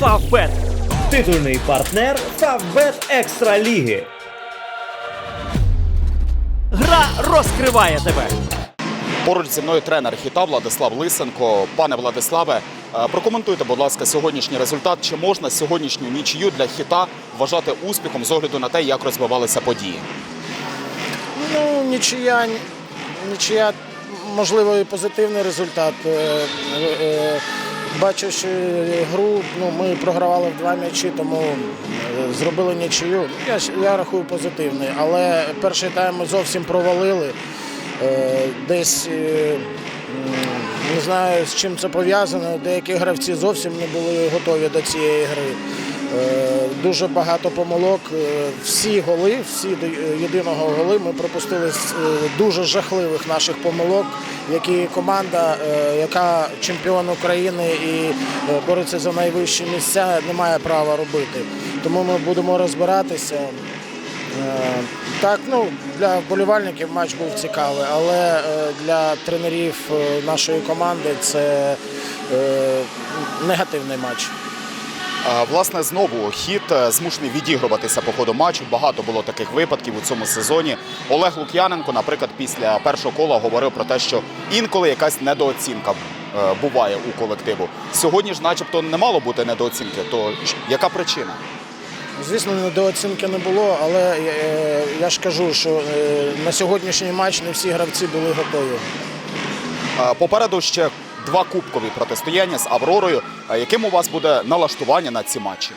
Фавбет. Титульний партнер Фавбет Екстра Ліги. Гра розкриває тебе. Поруч зі мною тренер хіта Владислав Лисенко. Пане Владиславе, е, прокоментуйте, будь ласка, сьогоднішній результат. Чи можна сьогоднішню нічию для хіта вважати успіхом з огляду на те, як розвивалися події? Ну, нічия, нічия, можливо, і позитивний результат. Бачивши гру, ну, ми програвали в два м'ячі, тому е, зробили нічию. Я, ж- я рахую позитивний, але перший тайм ми зовсім провалили. Е, Десь е, не знаю, з чим це пов'язано. Деякі гравці зовсім не були готові до цієї гри. Е, Дуже багато помилок. Е, Всі голи, всі до єдиного голи ми пропустили з е, дуже жахливих наших помилок, які команда, яка чемпіон України і бореться за найвищі місця, не має права робити. Тому ми будемо розбиратися. Так, ну для вболівальників матч був цікавий, але для тренерів нашої команди це негативний матч. Е, Власне, знову хід е, змушений відігруватися по ходу матчу. Багато було таких випадків у цьому сезоні. Олег Лук'яненко, наприклад, після першого кола говорив про те, що інколи якась недооцінка е, буває у колективу. Сьогодні ж, начебто, не мало бути недооцінки. То яка причина? Звісно, недооцінки не було, але я ж кажу, що на сьогоднішній матч не всі гравці були готові. Попереду ще два кубкові протистояння з Авророю. Е, Яким у вас буде налаштування на ці матчі?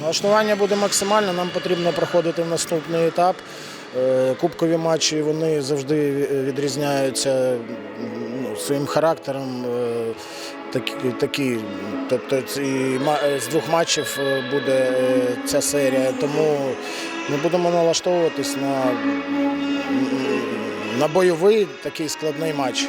Налаштування буде максимально. Нам потрібно проходити в наступний етап. Е, Кубкові матчі вони завжди відрізняються ну, своїм характером. е, Такі, такі. Тобто ці з двох матчів буде ця серія. Тому ми будемо налаштовуватись на, на бойовий такий складний матч.